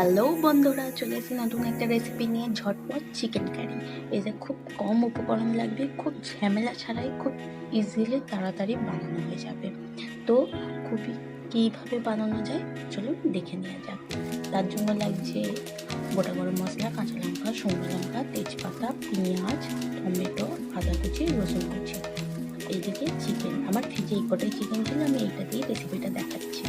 Hello বন্ধুরা, চলে এসে নতুন একটা রেসিপি নিয়ে ঝটপট চিকেন কারি যে খুব কম উপকরণ লাগবে, খুব ঝামেলা ছাড়াই খুব ইজিলি তাড়াতাড়ি বানানো হয়ে যাবে। তো খুবই কীভাবে বানানো যায়, চলুন দেখে নেওয়া যাক। তার জন্য লাগছে গোটা গরম মশলা, কাঁচা লঙ্কা, শুকনো লঙ্কা, তেজপাতা, পেঁয়াজ, টমেটো, আদা কুচি, রসুন কুচি। এইদিকে চিকেন আমার ফ্রিজে এই কটাই চিকেন ছিল, আমি এইটা দিয়ে রেসিপিটা দেখাচ্ছি।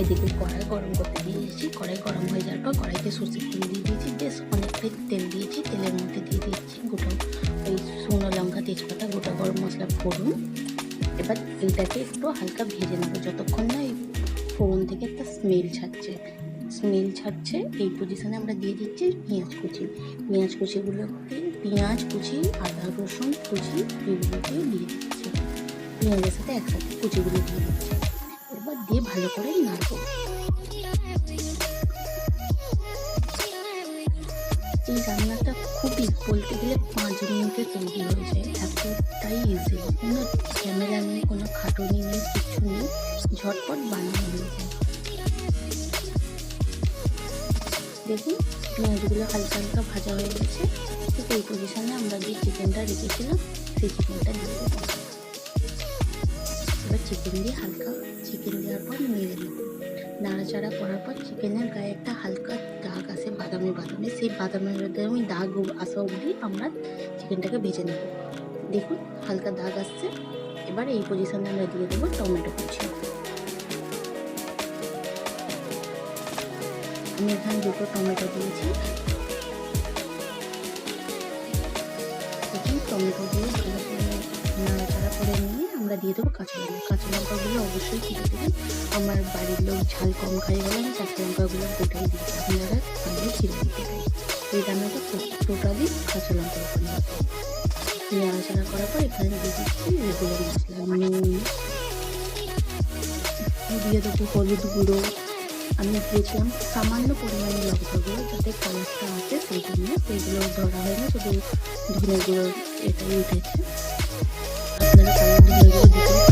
এদিকে কড়াই গরম করতে দিয়েছি। কড়াই গরম হয়ে যাওয়ার পর কড়াইতে সর্ষের তেল দিয়ে দিয়েছি। বেশ অনেকটাই তেল দিয়েছি। তেলের মধ্যে দিয়ে দিয়েছি গোটা ওই শুকনো লঙ্কা, তেজপাতা, গোটা গরম মশলা ফোড়ন। এবার এইটাকে একটু হালকা ভেজে নেব। যতক্ষণ না এই ফোড়ন থেকে একটা স্মেল ছাড়ছে। স্মেল ছাড়ছে, এই পজিশানে আমরা দিয়ে দিচ্ছি পেঁয়াজ কুচি। পেঁয়াজ কুচিগুলোকে পেঁয়াজ কুচি, আদা, রসুন কুচি, এগুলোকে দিয়ে দিচ্ছি। পেঁয়াজের সাথে একসাথে কুচিগুলো দিয়ে দিচ্ছি। দিয়ে ভালো করে নাড়বো। এই রান্নাটা খুবই বলতে গেলে পাঁচ মিনিটে তৈরি হয়ে যায়। এতটাই ইজি কোনো ঝামেলা নেই, কোনো খাটুনি নেই, কিছু নেই। ঝটপট বানানো হয়ে যায় দেখুন, পেঁয়াজগুলো হালকা হালকা ভাজা হয়ে গেছে। ঠিক এই পজিশনে আমরা যে চিকেনটা রেখেছিলাম, সেই চিকেনটা দিয়ে দেবো। এবার চিকেন দিয়ে হালকা চিকেন দেওয়ার পর নেড়ে দেবো নাড়াচাড়া করার পর চিকেনের গায়ে একটা হালকা দাগ আসে বাদামি বাদামি। সেই বাদামের বাদামি দাগ আসা অবধি আমরা চিকেনটাকে ভেজে নেব। দেখুন, হালকা দাগ আসছে। এবার এই পজিশনে আমরা দিয়ে দেবো টমেটো কুচি। আমি এখানে দুটো টমেটো দিয়েছি। টমেটো দিয়ে দিয়ে দেবো কাঁচা লঙ্কা। কাঁচা লঙ্কাগুলো অবশ্যই কেটে দেবেন আমার বাড়ির লোক ঝাল কম খাই বলে আমি কাঁচা লঙ্কাগুলো গোটাই দিই আপনারা পারলে ছিঁড়ে দিতে পারেন। এই রান্নাটা টোটালি কাঁচা লঙ্কার উপরে নাড়াচাড়া করার পর এখানে দিয়ে দিচ্ছি রেগুলার মশলা, নুন, দিয়ে দেবো হলুদ গুঁড়ো। আমি দিয়েছিলাম সামান্য পরিমাণে লঙ্কা গুঁড়ো যাতে কালারটা আছে সেই জন্য সেইগুলো ধরা হয়নি, শুধু ধনে এটাই উঠেছে। আপনারা কালার ধনে গুঁড়ো দিতে পারেন